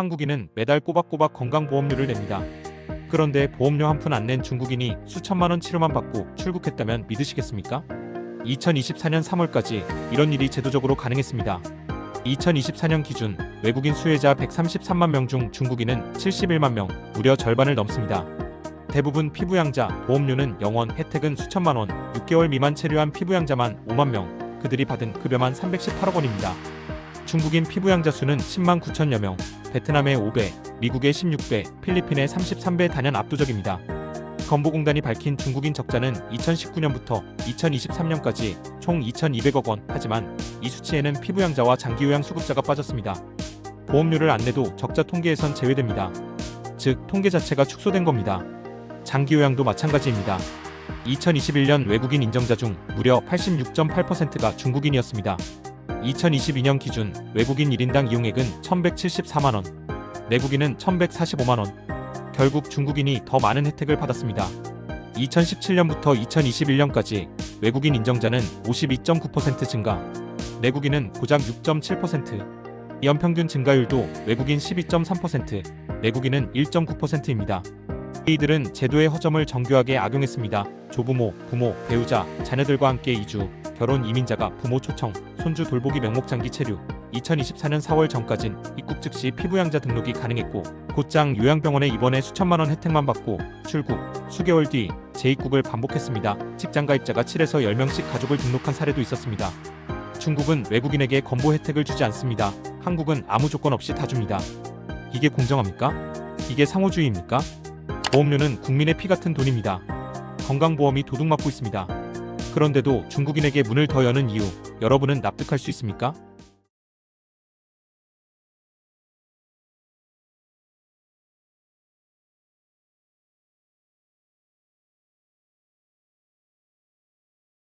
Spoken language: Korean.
한국인은 매달 꼬박꼬박 건강보험료를 냅니다. 그런데 보험료 한 푼 안 낸 중국인이 수천만 원 치료만 받고 출국했다면 믿으시겠습니까? 2024년 3월까지 이런 일이 제도적으로 가능했습니다. 2024년 기준 외국인 수혜자 133만 명 중 중국인은 71만 명, 무려 절반을 넘습니다. 대부분 피부양자, 보험료는 0원, 혜택은 수천만 원, 6개월 미만 체류한 피부양자만 5만 명, 그들이 받은 급여만 318억 원입니다. 중국인 피부양자 수는 10만 9천여 명, 베트남의 5배, 미국의 16배, 필리핀의 33배 단연 압도적입니다. 건보공단이 밝힌 중국인 적자는 2019년부터 2023년까지 총 2,200억 원, 하지만 이 수치에는 피부양자와 장기요양 수급자가 빠졌습니다. 보험료를 안 내도 적자 통계에선 제외됩니다. 즉, 통계 자체가 축소된 겁니다. 장기요양도 마찬가지입니다. 2021년 외국인 인정자 중 무려 86.8%가 중국인이었습니다. 2022년 기준 외국인 1인당 이용액은 1,174만 원, 내국인은 1,145만 원. 결국 중국인이 더 많은 혜택을 받았습니다. 2017년부터 2021년까지 외국인 인정자는 52.9% 증가, 내국인은 고작 6.7%, 연평균 증가율도 외국인 12.3%, 내국인은 1.9%입니다. 이들은 제도의 허점을 정교하게 악용했습니다. 조부모, 부모, 배우자, 자녀들과 함께 이주, 결혼 이민자가 부모 초청, 손주 돌보기 명목 장기 체류. 2024년 4월 전까진 입국 즉시 피부양자 등록이 가능했고 곧장 요양병원에 입원해 수천만 원 혜택만 받고 출국, 수개월 뒤 재입국을 반복했습니다. 직장 가입자가 7에서 10명씩 가족을 등록한 사례도 있었습니다. 중국은 외국인에게 건보 혜택을 주지 않습니다. 한국은 아무 조건 없이 다 줍니다. 이게 공정합니까? 이게 상호주의입니까? 보험료는 국민의 피 같은 돈입니다. 건강보험이 도둑맞고 있습니다. 그런데도 중국인에게 문을 더 여는 이유, 여러분은 납득할 수 있습니까?